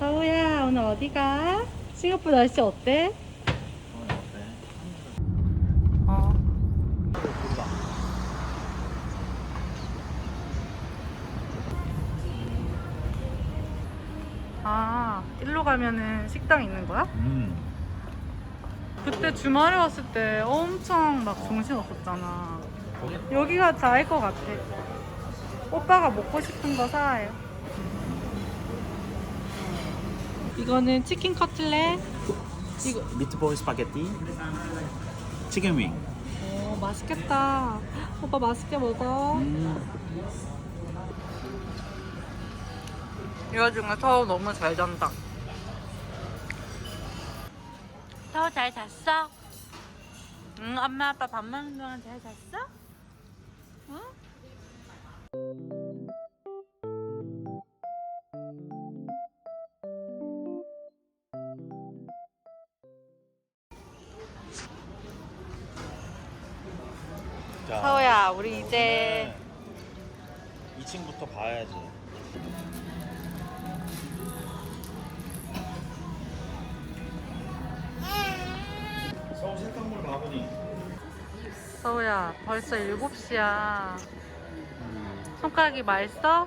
서우야 오늘 어디 가? 싱가포르 날씨 어때? 가면은 식당 있는 거야? 음. 그때 주말에 왔을 때 엄청 막 정신 없었잖아. 여기가 나을 것 같아. 오빠가 먹고 싶은 거 사와요. 이거는 치킨 커틀렛. 이거 미트볼 스파게티 치킨 윙 오 맛있겠다. 오빠 맛있게 먹어. 음. 이거 중에 서우 너무 잘 잔다. 서우 잘 잤어? 응, 엄마 아빠 밥 먹는 동안 잘 잤어? 응? 서우야, 우리 이제 2층부터 봐야지 바구니 서우야, 벌써 7시야. 손가락이 말써?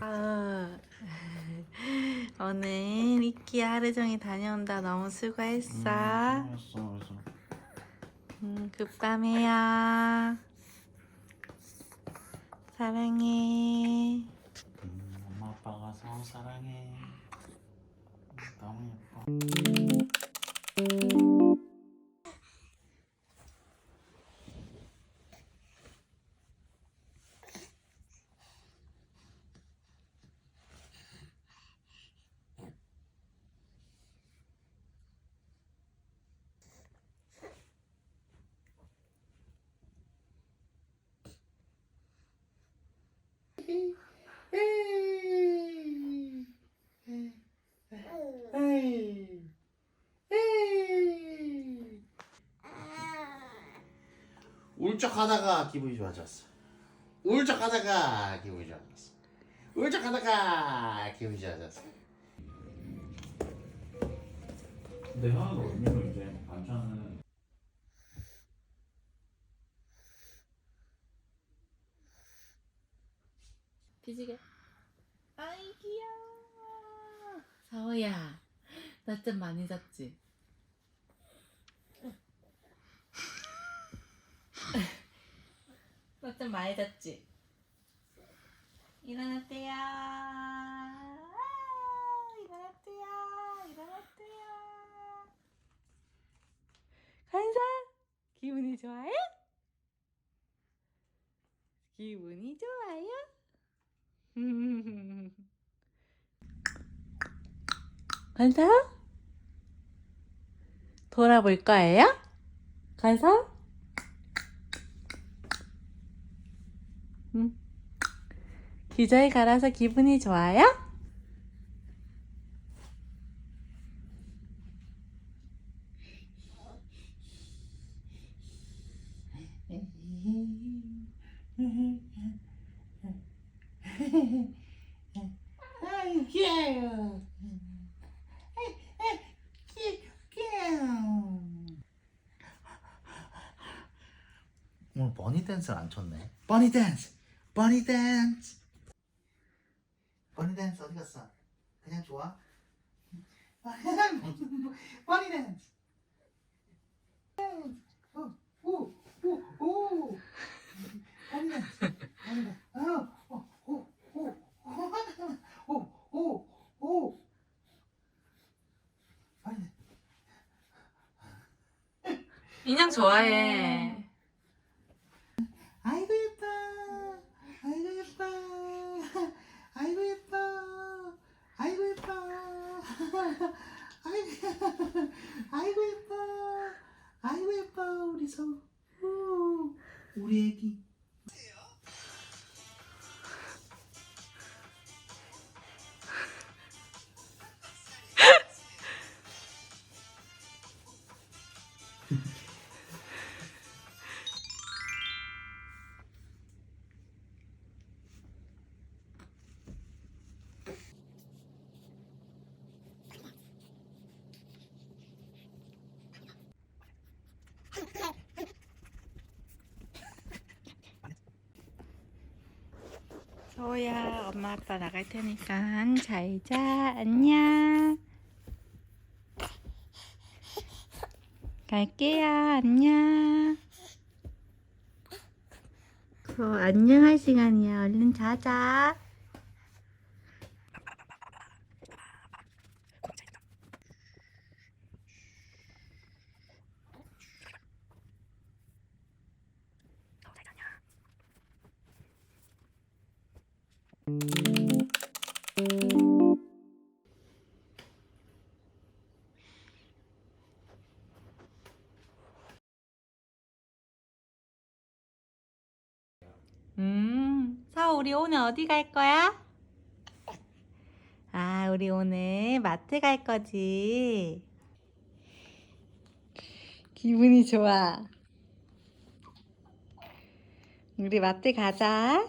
아, 오늘 이키야 하루 종일 다녀온다. 너무 수고했어. 알았어 알았어 음, 급밤이야. 사랑해. 음, 엄마 아빠가 서울 사랑해 너무 예뻐 울적하다가 기분이 좋아졌어. 울적하다가 기분이 좋아졌어. 울적하다가 기분이 좋아졌어. 내가 얼마나 이제 반찬은 뒤지게. 아이 귀여워. 사오야, 나좀 많이 잤지? 나좀 많이 잤지? 일어났대요. 아, 일어났대요. 일어났대요. 간사, 기분이 좋아요? 기분이 좋아요? 간사? 돌아볼 거예요? 간사? 응. 기저에 갈아서 기분이 좋아요? 아이 귀여워. 귀여워. 오늘 버니 댄스를 안 쳤네. 버니 댄스, 버니 댄스, 버니 댄스 어디 갔어? 그냥 좋아? 버니 댄스. 오, 오, 오. 버니 댄스. 버니 댄스. 어, 인형 좋아해. 아이고 예뻐. 아이고 예뻐. 아이고 예뻐. 아이고 예뻐. 아이고 예뻐. 아이고 예뻐 우리 성. 우리 애기. 서우야 엄마 아빠 나갈 테니까 잘 자. 안녕. 갈게요. 안녕. 서 안녕 할 시간이야. 얼른 자자 우 우리 오늘 어디 갈 거야? 아, 우리 오늘 마트 갈 거지. 기분이 좋아. 우리 마트 가자.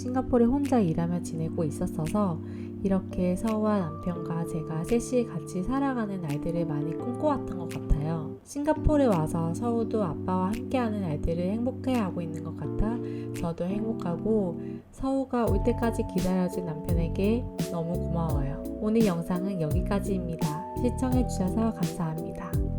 싱가포르에 혼자 일하며 지내고 있었어서 이렇게 서우와 남편과 제가 셋이 같이 살아가는 날들을 많이 꿈꿔왔던 것 같아요. 싱가포르에 와서 서우도 아빠와 함께하는 날들을 행복해하고 있는 것 같아 저도 행복하고 서우가 올 때까지 기다려준 남편에게 너무 고마워요. 오늘 영상은 여기까지입니다. 시청해주셔서 감사합니다.